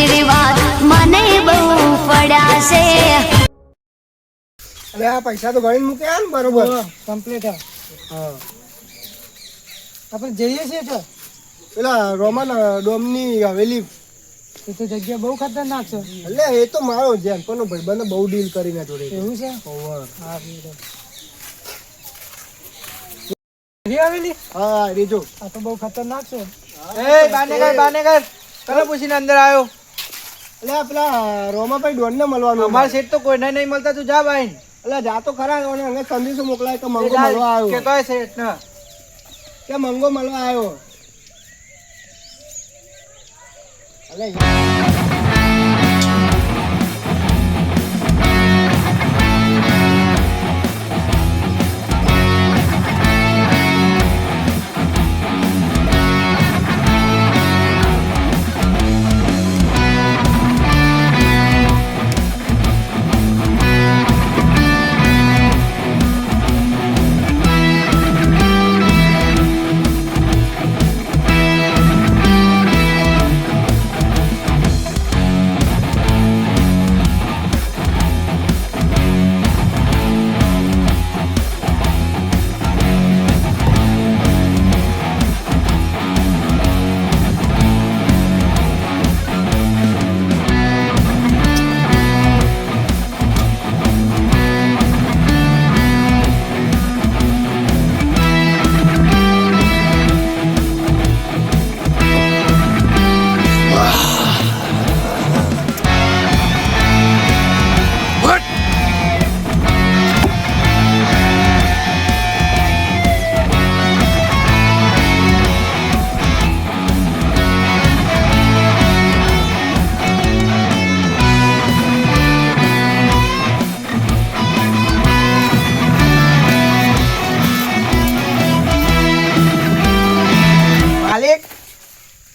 આશીર્વાદ મને બહુ પડ્યા છે એટલે આ પૈસા તો ગણીને મૂક્યા ને બરોબર. કમ્પ્લીટ હા. આપણે જઈએ છીએ તો. પેલા રોમન ડોમની હવેલી. એ તો જગ્યા બહુ ખતરનાક છે. એટલે એ તો મારો જેનપણનો ભાઈબંધે બહુ ડીલ કરીને જોડે એવું છે? ઓવર હા. ઘરે હા રેજો. આ તો બહુ ખતરનાક છે. એ બાને કર બાને કર કને પૂછીને અંદર આવ્યો. એટલે રોમા ભાઈ ડોન ને મળવાનું અમાર સેટ તો કોઈને નહીં મળતા તું જા ભાઈ. એટલે જાતો ખરા અને અંગે સંદેશો મોકલાય કે મંગો મળવા આવ્યો. કે કઈ સેટ ના. કે મંગો મળવા આવ્યો. એટલે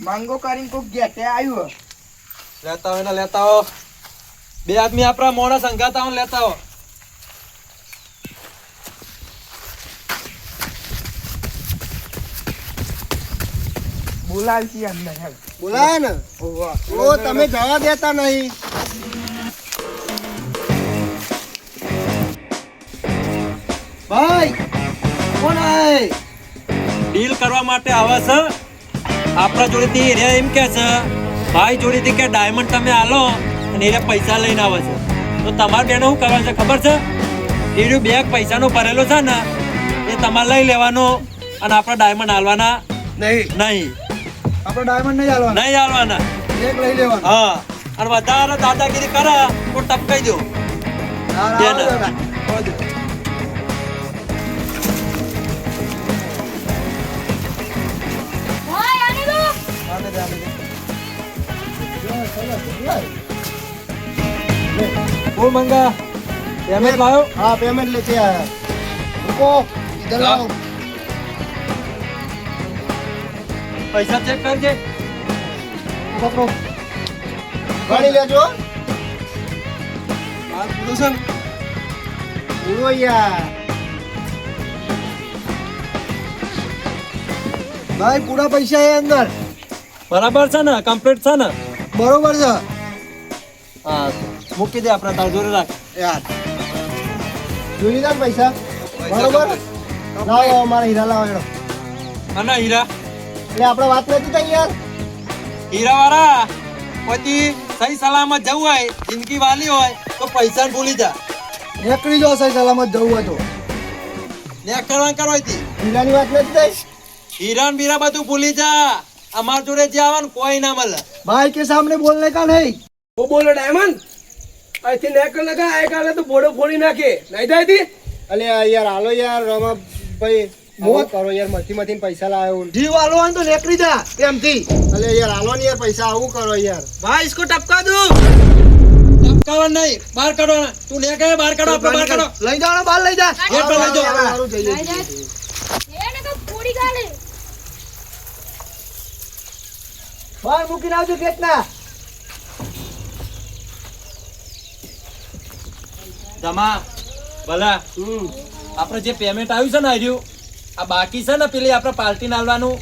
માંગો કરીને કોક ગેટે આવ્યો. લેતા હોય ને લેતા હો બે આદમી આપણા મોડા સંઘાતા હોય લેતા હો બોલાવતી અંદર બોલાય ને. ઓ તમે જવા દેતા નહીં. ભાઈ કોણ આય? ડીલ કરવા માટે આવે છે આપણા જોડેથી રે એમ કે છે ભાઈ જોડેથી કે ડાયમંડ તમે આલો અને એ પૈસા લઈને આવે છે. તો તમારે બેને શું કરવાનું છે ખબર છે? એ બેગ પૈસાનો ભરેલો છે ને એ તમારે લઈ લેવાનો અને આપણા ડાયમંડ હાલવાના નહીં. નહીં. આપણે ડાયમંડ નહીં ચાલવાનો નહીં હાલવાના. બેગ લઈ લેવાનો. હા. અને વધારે દાદાગીરી કરે તો ટપકાઈ દો. બોલ મંગા. પેમેન્ટ લાવ્યો હા પેમેન્ટ લેતે આયા રૂકો ઇધર લાવો પૈસા ચેક કરજે. પકડો ગણી લેજો. માલ પૂરો છે? પૂરો યાર. ભાઈ પૂરા પૈસા એ અંદર. બરાબર છે ને? કમ્પ્લીટ છે ને? બરોબર છે. હા. મૂકી દે આપણે તાર જોડે રાખ. યાર. જોઈ રાખ પૈસા? બરોબર? લાવો અમારા હીરા લાવો એનો ના હીરા? એટલે આપણે વાત નથી થઈ યાર. હીરા વાળા પછી સહી સલામત જવું હોય જિંદગી વાલી હોય તો પૈસા ભૂલી જા. નીકળી જો સહી સલામત જવું હોય તો. નેકળવા કરો હતી હીરાની વાત નથી થઈ? હીરાન બીરા બધું ભૂલી જા. અમાર જોડે જે આવે કોઈ ના મળે. ભાઈ કે સામને બોલને કા નહીં? ઓ બોલો ડાયમંડ. અહીંથી નેકલ લગા આ કાલે તો બોડો ફોડી નાખે. નહીં થાયથી અલે યાર હાલો યાર રમા ભાઈ મોત. કરો યાર મથી મથી પૈસા લાવ્યો જીવ હાલો તો નીકળી જા પ્રેમથી. અલે યાર હાલો ને યાર પૈસા આવું કરો યાર. ભાઈ ઇસકો ટપકા દો ટપકાવા નહીં બહાર કાઢો તું લે કે બહાર કાઢો આપણે બહાર કાઢો. લઈ જાઓ બહાર લઈ જા. ગેટ પર લઈ જાઓ. મારું જઈએ એને તો પૂરી ગાડી બહાર મૂકીને આવજો ગેટ જમા. ભલા. આપણે જે પેમેન્ટ આવ્યું છે ને આર્યું આ બાકી છે ને પેલી આપણે પાર્ટી આલવાનું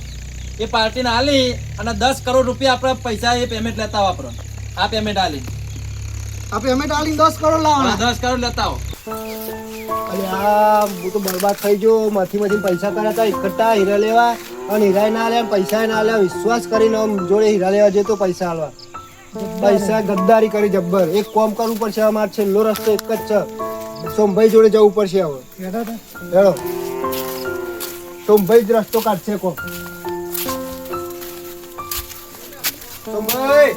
એ પાર્ટીને આલી અને દસ કરોડ રૂપિયા આપણે પૈસા એ પેમેન્ટ લેતા વાપરો આ પેમેન્ટ આલી. આ પેમેન્ટ આલી દસ કરોડ લાવવાના. દસ કરોડ લેતા આવો. અને આ હું તો બરબાદ થઈ ગયો. મથી મથી પૈસા કર્યા હતા એકઠા હીરા લેવા. અને હીરા ના લે પૈસા ના લે વિશ્વાસ કરીને જોડે હીરા લેવા જતો પૈસા આલવા. પૈસા ગદ્દારી કરી જબ્બર. એક કોમ કરવું પડશે અમારે છેલ્લો રસ્તો એક જ છે. સોમભાઈ જોડે જવું પડશે હવે. હેડો. સોમભાઈ જ રસ્તો કાઢશે કોમ. સોમભાઈ!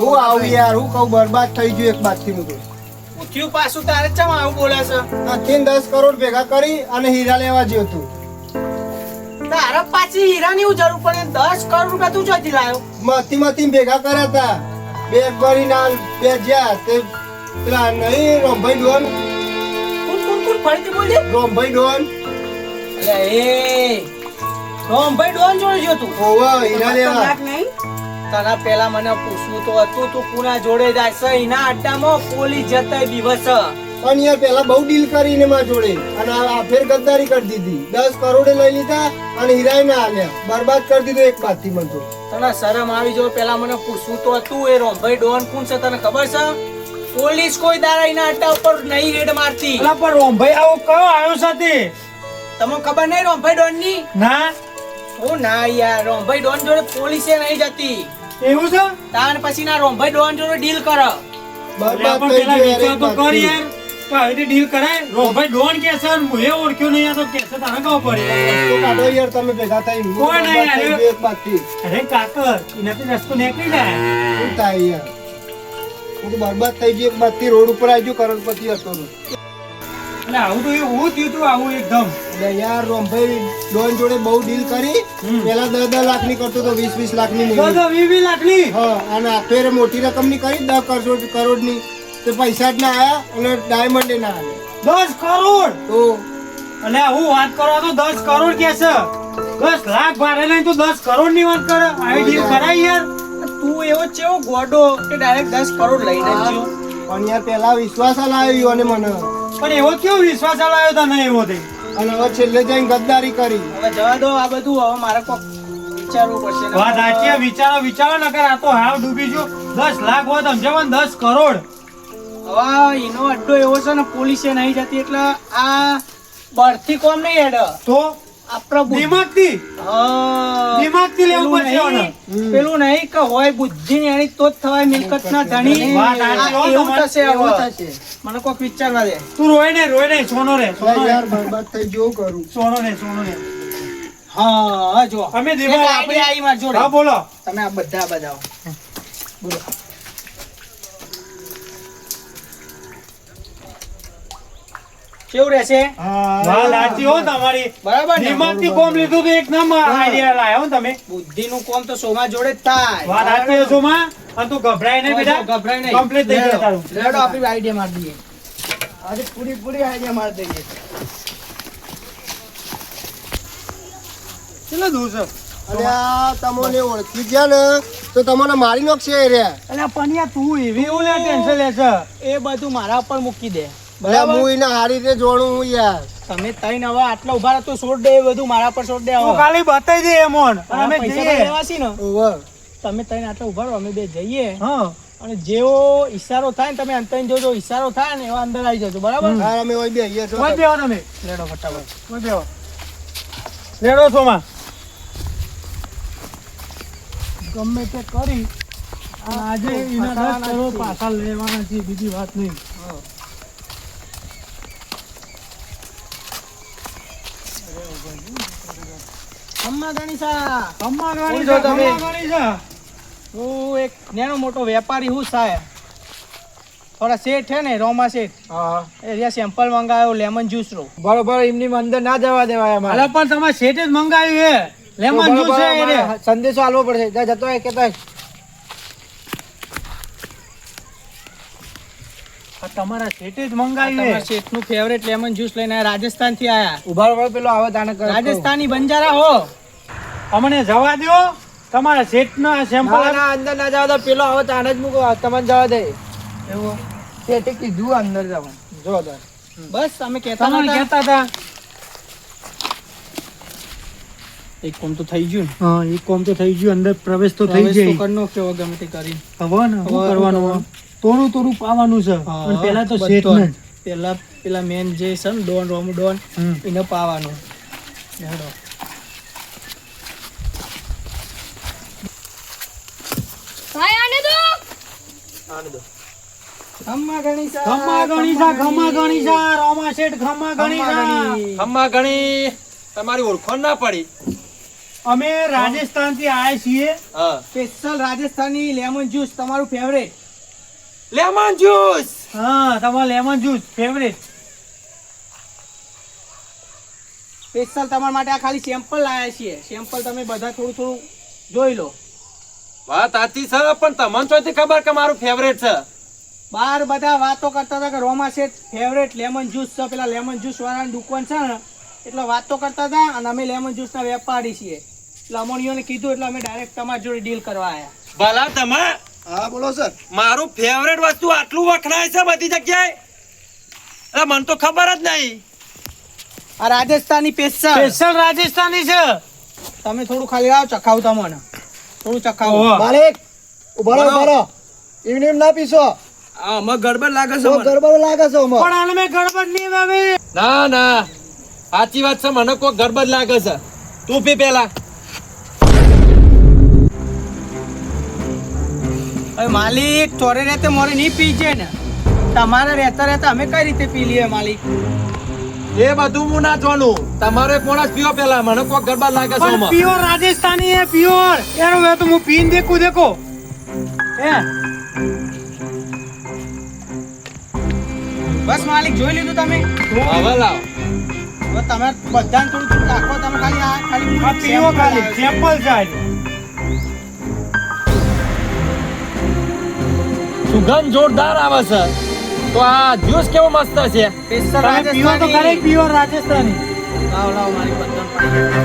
હું આવું યાર હું કહું બરબાદ થઈ ગયું એક બાદથી હું થયું પાછું તારે ચમ આવું બોલે છે? દસ કરોડ ભેગા કરી અને હીરા લેવા જ્યો તું. તારે પાછી હીરાની હું જરૂર પડે દસ કરોડ રૂપિયા તું જોતી લાયો. મતી મતી ભેગા કર્યા હતા. બે કરી ના બે જ્યાં તે પેલા નહીં રોમભાઈ ડોન. કોણ કોણ કોણ ફરીથી બોલજે. રોમભાઈ ડોન. અલે એ રોમભાઈ ડોન જોડે જો તું. ઓવા હીરા લેવા. તને પેલા મને પૂછવું તો હતું તું કુના જોડે જાય છે? એના અડ્ડામાં પોલીસ જતા દિવસ. પણ યાર પેલા બહુ ડીલ કરીને માં જોડે અને આ ફેર ગદ્દારી કરી દીધી. દસ કરોડે લઈ લીધા અને હીરાય ના આલ્યા. બરબાદ કરી દીધો એક બાદથી મને તો. તને શરમ આવી જો પેલા મને પૂછવું તો તું એ રોમભાઈ ડોન કોણ છે તને ખબર છે? પોલીસ કોઈ દારા એના અડ્ડા ઉપર નહીં રેડ મારતી. અલા પણ રોમભાઈ આવો કયો આવ્યો સાથે? તમને ખબર નહીં રોમભાઈ ડોનની ના. હું ના યાર રોમભાઈ ડોન જોડે પોલીસે નહીં જતી. એવું છે? તાર પછી ના રોમભાઈ ડોન જોડે ડીલ કરો. બરબાદ થઈ પેલા ગયો વિચાર તો કર યાર. તો ડીલ કરાય. રોમભાઈ ડોન કે છે મુએ ઓળખ્યો નહીં આ તો કે છે તને ખબર પડે. કાઢો યાર તમે ભેગા થઈ હું યાર. એક બાદથી અરે. કાકર એનાથી રસ્તો નીકળી જાય. શું થાય યાર? હું તો બરબાદ થઈ ગયો એક રોડ ઉપર આવી કરોડપતિ હતો એટલે આવું તો એવું થયું તું આવું એકદમ. એટલે યાર રોમભાઈ ડોન જોડે બહુ ડીલ કરી. પેલા દસ દસ લાખની કરતો તો વીસ વીસ લાખની તો તો વી વી લાખની? હા અને આખેરે મોટી રકમની કરી દસ કરોડ કરોડની તે પૈસા જ ના આયા અને ડાયમંડ ના આવ્યા દસ કરોડ? તો? અને હું વાત કરવા તો દસ કરોડ કે છે. દસ લાખ ભારે નહીં તો દસ કરોડની વાત કરે. આવી ડીલ કરાય યાર. તું એવો ચેવો ગોડો કે ડાયરેક્ટ દસ કરોડ લઈને આવ્યો પણ યાર પેલા વિશ્વાસ લાવ્યો અને મને. પણ એવો કેવો વિશ્વાસ તો નહીં એવો તે? અને હવે છેલ્લે જઈને ગદ્દારી કરી. હવે જવા દો આ બધું. હવે મારે કોક વિચારવું પડશે. વાત સાચી વિચારો વિચારો નકર આ તો હાવ ડૂબી ગયો. દસ લાખ હોત સમજાવો ને દસ કરોડ. હવે એનો અડ્ડો એવો છે ને પોલીસે નહીં જતી એટલે આ બળથી કોમ નહીં હેડ. તો? દિમાગથી? દિમાગથી લેવું પેલું પડશે નહીં, પેલું નહીં કે હોય બુદ્ધિ ની એની તો જ થવાય મિલકત ના ધણી. વાત સાચી હો આ એવું થશે એવું થશે. મને કોક વિચારવા દે. તું રોય ને રોય ને સોનો રે સોનો રે. યાર બરબાદ થઈ ગયો કરું. સોનો રે સોનો રે. હા જો. અમે દિમાગ આપણી આઈ માર જોડે. હા બોલો. તમે આ બધા બજાવો. બોલો. કેવું રહેશે? વાહ લાચી હો તમારી. બરાબર ને? દિમાગથી કોમ લીધું તો એક નંબર આઈડિયા લાયો તમે. બુદ્ધિ નું કોમ તો સોમા જોડે થાય. વાહ લાચી છે સોમા? અને તું ગભરાય નહીં બેટા. ગભરાય નહીં. કમ્પ્લીટ થઈ ગયો તારું. લેડો આપણી આઈડિયા માર દઈએ. આજે પૂરી પૂરી આઈડિયા માર દઈએ. ચલો દૂર છે? આ તમને ઓળખી ગયા ને તો તમને મારી નાખશે એ રહ્યા. અલ્યા પણ તું એવી એવું લે ટેન્શન લે છે. એ બધું મારા પર મૂકી દે. એટલે હું એને હારી રીતે જોણું હું યાર. તમે તઈને હવે આટલા ઊભા રહો તો છોડ દે બધું મારા પર છોડ દે તું ખાલી બતાવી દે એમોન. અમે જઈએ. લેવા ને. તમે તઈને આટલા ઊભા રહો અમે બે જઈએ. હા. અને જેવો ઈશારો થાય ને તમે અંતર જોજો ઈશારો થાય ને એવા અંદર આવી જજો બરાબર? હા અમે બે અહીંયા તમે. લેડો ફટાફટ. કોઈ બેહો. લેડો સોમાં. ગમે તે કરી આજે એના દસ કરોડ પાછા લેવાના છે બીજી વાત નહીં. અમ્મા ગણીસા કમાવાની જો છે તમે. કમાવાની છે હું એક નાનો મોટો વેપારી હું સાહેબ. થોડા શેઠ છે ને રોમા શેઠ. એ રહ્યા સેમ્પલ મંગાવ્યો લેમન જ્યુસ રો બરોબર એમની અંદર ના જવા દેવાય અલા પણ તમારે શેઠે જ મંગાવ્યું છે. લેમન જ્યુસ છે એ સંદેશો આલવો પડશે. જતો હોય કેતા તમારા શેઠે જ મંગાવ્યું શેઠનું ફેવરેટ લેમન જ્યુસ લઈને રાજસ્થાનથી આયા. ઊભા પેલો આવે રાજસ્થાની બંજારા હો. અમને જવા દો તમારા શેઠના સેમ્પલ અંદર ના જવા દો. પેલો આવે તાને જ મૂકો. તમને જવા દે. એવું? તે કીધું અંદર જવાનું. જો તાર બસ અમે કહેતા તમને કહેતા હતા. એક કોમ તો થઈ ગયું હા એક કોમ તો થઈ ગયું. અંદર પ્રવેશ તો થઈ પ્રવેશ તો જાય કરી નાખ્યો ગમે તે કરી. હવે ને હવે શું કરવાનું? થોડું થોડું પાવાનું છે. પણ પેલા તો સેટ ને. પેલા પેલા મેન જે છે ને ડોન રોમ ડોન એને પાવાનું. હેડો. ખમ્મા ગણીસા ખમ્મા ગણીસા ખમ્મા ગણીસા રોમા શેઠ ખમ્મા ગણીસા ખમ્મા ઘણી તમારી ઓળખોણ ના પડી. અમે રાજસ્થાનથી આયા છીએ. સ્પેશિયલ રાજસ્થાની લેમન જ્યુસ તમારું ફેવરેટ લેમન જ્યુસ હા તમારું લેમન જ્યુસ ફેવરેટ સ્પેશિયલ તમારા માટે આ ખાલી સેમ્પલ લાયા છીએ. સેમ્પલ તમે બધા થોડું થોડું જોઈ લો. વાત સાચી છે પણ તમને ચોથી ખબર કે મારું ફેવરેટ છે? બાર બધા વાતો કરતા હતા કે રોમા શેઠ ફેવરેટ લેમન જ્યુસ છે. પેલા લેમન જ્યુસ વાળાની દુકાન છે ને એટલે વાતો કરતા હતા અને અમે લેમન જ્યુસ ના વેપારી છીએ. એટલે અમોનીઓને કીધું એટલે અમે ડાયરેક્ટ તમારી જોડે ડીલ કરવા આવ્યા ભલા તમે? હા બોલો સર. મારું ફેવરેટ વસ્તુ આટલું વખણાય છે બધી જગ્યાએ? એટલે મને તો ખબર જ નહીં. આ રાજસ્થાની સ્પેશિયલ સ્પેશિયલ રાજસ્થાની છે. તમે થોડું ખાલી આવો ચખાવ તમને થોડું ચખાવો. માલિક ઊભા રહો ઊભા રહો. ઇવનિંગ ના પીશો. આ આમાં ગડબડ લાગે છે ગડબડ લાગે છે. પણ આને મેં ગડબડ નહીં આવે ના ના. સાચી વાત છે મને કોઈ ગરબડ લાગે છે. તું પી પેલા માલિક ચોરે રહેતે મોરે નહીં પી છે ને. તમારે રહેતા રહેતા અમે કઈ રીતે પી લઈએ માલિક? એ બધું હું ના જોનું તમારે કોણ પીઓ પેલા મને કોક ગરબા લાગે છે ઓમાં રાજસ્થાની એ પ્યોર એનો વે તો હું પીન દેખું દેખો. હે? બસ માલિક જોઈ લીધું તમે? હવે લાવ. તમે બધાને થોડું થોડું તમે ખાલી આ ખાલી પીઓ જોરદાર આવે છે. તો આ જ્યુસ કેવો મસ્ત છે? તમે પીવો તો ખરી? પીવો રાજસ્થાની. લાવ લાવ મારી બધાને.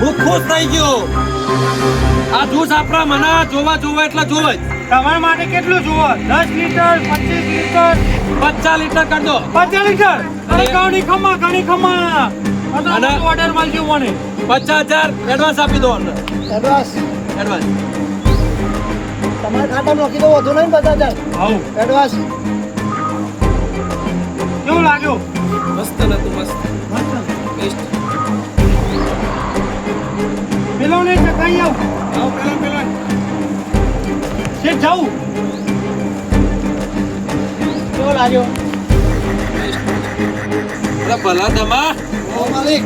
હું ખુશ થઈ ગયો. આ જ્યુસ આપણા મને જોવા જોવા એટલે જોવે તમારે માટે કેટલું જુઓ? દસ લીટર પચીસ લીટર? પચાસ લીટર કરી દો. પચાસ લીટર? અરે ઘણી ખમા ઘણી ખમા. અને- ઓર્ડર મળજો મને પચાસ હજાર એડવાન્સ આપી દો એડવાન્સ એડવાન્સ તમારા ખાતામાં લખી દો વધુ નહીં પચાસ હજાર. આવું. એડવાન્સ કેવું લાગ્યું? મસ્ત નતું મસ્ત. બેસ્ટ પેલો ને ચકાઈ આવ. આવો પેલો પેલો છે જાઉં. કેવો લાગ્યો? ભલા તમા. ઓ માલિક.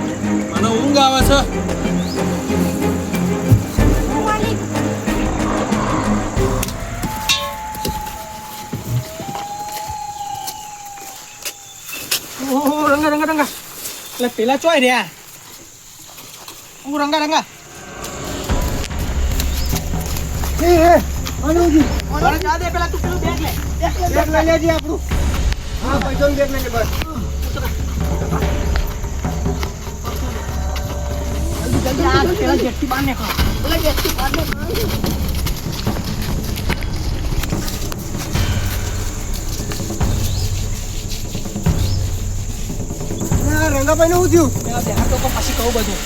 મને ઊંઘ આવે છે. એટલે પેલા ચોય રહ્યા હું રંગા રંગા એ એ અનુજી મને જા દે પેલા તું પેલું બેગ લે બેગ લઈ લેજે આપણું હા પૈસાનું બેગ લઈ લે બસ આ પેલા જેટથી બહાર નીકળો પેલા જેટથી બહાર નીકળો રંગાભાઈ ને થયું? પેલા બેહાર તો પછી કહું બધું.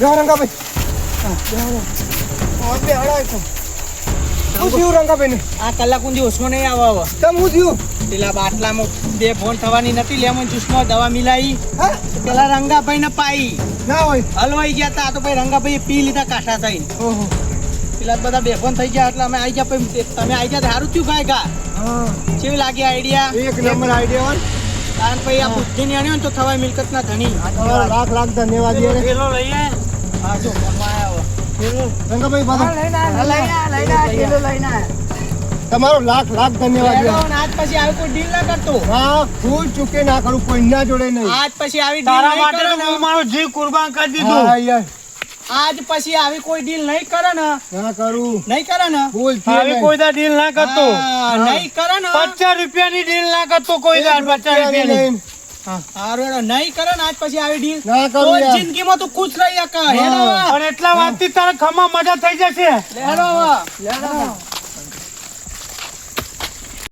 બેહો રંગાભાઈ. હા હા બેહો શું થયું રંગાભાઈ ને આ કલાક ઊંધી ઓછો નહીં આવે હવે તમ શું થયું? પેલા બાટલામાં બે ફોન થવાની નથી લેમન જ્યુસમાં દવા મિલાઈ. હા? પેલા રંગાભાઈ ને પાઈ. ના હોય. હલવાઈ ગયા તા તો પછી રંગાભાઈ પી લીધા કાઠા થઈને. ઓહો. પેલા બધા બેફોન થઈ ગયા એટલે અમે આવી ગયા પછી તમે આવી ગયા સારું થયું ગા હા. કેવી લાગી આઈડિયા એક નંબર આઈડિયા હોય. કારણ ભાઈ આ બુદ્ધિ ની આણ્યો ને તો થવાય મિલકત ના ધણી તમારો લાખ લાખ ધન્યવાદ યાર પેલો લઈ હા જો ફોનમાં આવ્યા રંગાભાઈ પાછા. હવે. તમારો લાખ લાખ ધન્યવાદ ને આજ પછી આવી કોઈ ડીલ ના કરતો. હા ફૂલ ચૂકે ના કરું કોઈના જોડે નહીં. આજ પછી આવી તારા માટે તો હું મારો જીવ કુરબાન કરી હા દીધું. યાર. આજ પછી આવી કોઈ ડીલ નહીં કરે ને. ના કરું. નહીં કરે ને? બોલ આવી કોઈ દા ડીલ ના કરતો. નહીં કરે ને? પચાસ રૂપિયાની ડીલ ના કરતો કોઈ દા પચાસ રૂપિયા ની નહીં. કરે ને આજ પછી આવી ડીલ ના કરું. જિંદગીમાં તું ખુશ રહી શકે. અને એટલા વાતથી તારા ખમા મજા થઈ જશે. હવે.